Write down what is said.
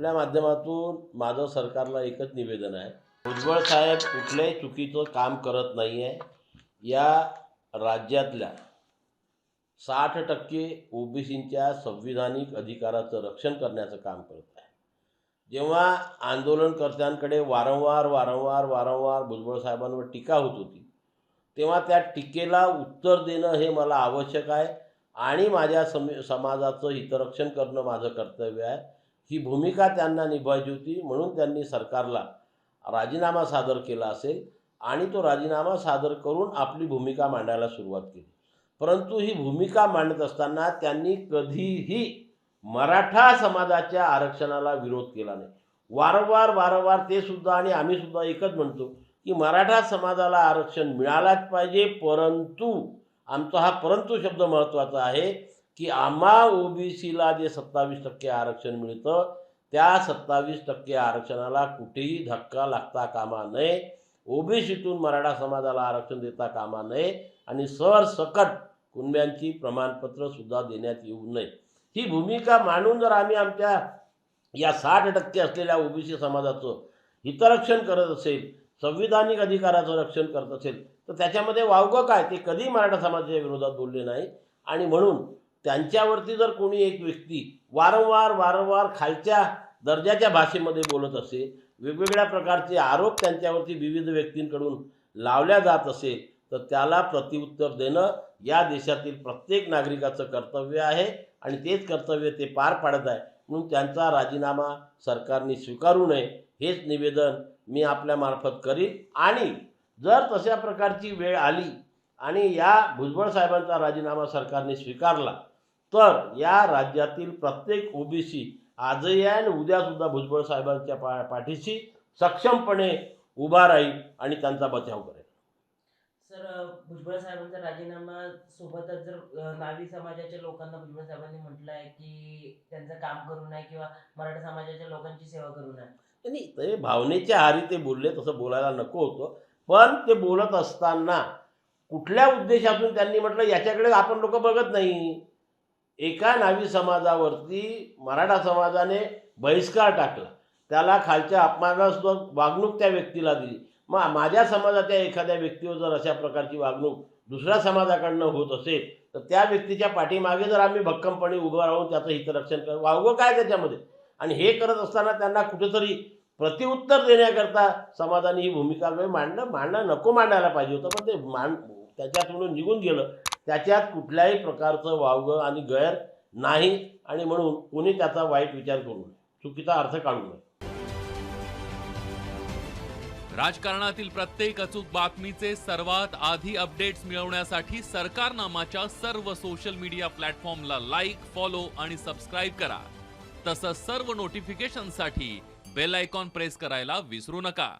आपल्या माध्यमातून माझं सरकारला एकच निवेदन आहे. भुजबळ साहेब कुठल्याही चुकीचं काम करत नाही आहे या राज्यातल्या साठ टक्के ओबीसींच्या संविधानिक अधिकाराचं रक्षण करण्याचं काम करत आहे. जेव्हा आंदोलनकर्त्यांकडे वारंवार वारंवार वारंवार भुजबळ साहेबांवर टीका होत होती तेव्हा त्या टीकेला उत्तर देणं हे मला आवश्यक आहे आणि माझ्या सम समाजाचं हितरक्षण करणं माझं कर्तव्य आहे. ही भूमिका त्यांना निभावायची होती म्हणून त्यांनी सरकारला राजीनामा सादर केला असेल आणि तो राजीनामा सादर करून आपली भूमिका मांडायला सुरुवात केली. परंतु ही भूमिका मांडत असताना त्यांनी कधीही मराठा समाजाच्या आरक्षणाला विरोध केला नाही. वारंवार वारंवार ते सुद्धा आणि आम्ही सुद्धा एकच म्हणतो की मराठा समाजाला आरक्षण मिळालाच पाहिजे परंतु आमचा हा परंतु शब्द महत्त्वाचा आहे की आम्हा ओबीसीला जे सत्तावीस टक्के आरक्षण मिळतं त्या सत्तावीस टक्के आरक्षणाला कुठेही धक्का लागता कामा नये. ओबीसीतून मराठा समाजाला आरक्षण देता कामा नये आणि सरसकट कुणब्यांची प्रमाणपत्रंसुद्धा देण्यात येऊ नये. ही भूमिका मांडून जर आम्ही आमच्या या साठ टक्के असलेल्या ओबीसी समाजाचं हितरक्षण करत असेल संविधानिक अधिकाराचं रक्षण करत असेल तर त्याच्यामध्ये वावगं काय? ते कधी मराठा समाजाच्या विरोधात बोलले नाही. आणि म्हणून त्यांच्यावरती जर कोणी एक व्यक्ती वारंवार वारंवार खालच्या दर्जाच्या भाषेमध्ये बोलत असेल वेगवेगळ्या प्रकारचे आरोप त्यांच्यावरती विविध व्यक्तींकडून लावल्या जात असेल तर त्याला प्रतिउत्तर देणं या देशातील प्रत्येक नागरिकाचं कर्तव्य आहे आणि तेच कर्तव्य ते पार पाडत आहे. म्हणून त्यांचा राजीनामा सरकारने स्वीकारू नये हेच निवेदन मी आपल्यामार्फत करीन. आणि जर तशा प्रकारची वेळ आली आणि या भुजबळ साहेबांचा राजीनामा सरकारने स्वीकारला तर या राज्यातील प्रत्येक ओबीसी आजही आहे आणि उद्यासुद्धा भुजबळ साहेबांच्या पा पाठीशी सक्षमपणे उभा राहील आणि त्यांचा बचाव करेल. सर भुजबळ साहेबांचा राजीनामा सोबतच जर नावी समाजाच्या लोकांना भुजबळ साहेबांनी म्हटलं आहे की त्यांचं काम करू नये किंवा मराठा समाजाच्या लोकांची सेवा करू नये. नाही ते भावनेच्या आहारी ते बोलले तसं बोलायला नको होतं. पण ते बोलत असताना कुठल्या उद्देशातून त्यांनी म्हटलं याच्याकडे आपण लोक बघत नाही. एका नावी समाजावरती मराठा समाजाने बहिष्कार टाकला. त्याला खालच्या अपमानास्पद वागणूक त्या व्यक्तीला दिली. मग माझ्या समाजातल्या एखाद्या व्यक्तीवर जर अशा प्रकारची वागणूक दुसऱ्या समाजाकडनं होत असेल तर त्या व्यक्तीच्या पाठीमागे जर आम्ही भक्कमपणे उभं राहून त्याचं हितरक्षण कर वावगं काय त्याच्यामध्ये? आणि हे करत असताना त्यांना कुठेतरी प्रतिउत्तर देण्याकरता समाजाने ही भूमिका मांडणं मांडणं नको मांडायला पाहिजे होतं. पण ते मांड त्याच्यातून निघून गेलं. त्याच्यात कुठल्याही प्रकारचं वावगं आणि गैर नाही आणि म्हणून कोणी त्याचा वाईट विचार करू नये. चुकीचा अर्थ काढू नये. राजकारणातील प्रत्येक अचूक बातमीचे सर्वात आधी अपडेट्स मिळवण्यासाठी सरकारनामाच्या सर्व सोशल मीडिया प्लॅटफॉर्मला लाईक फॉलो आणि सबस्क्राईब करा. तसंच सर्व नोटिफिकेशनसाठी बेल आयकॉन प्रेस करायला विसरू नका.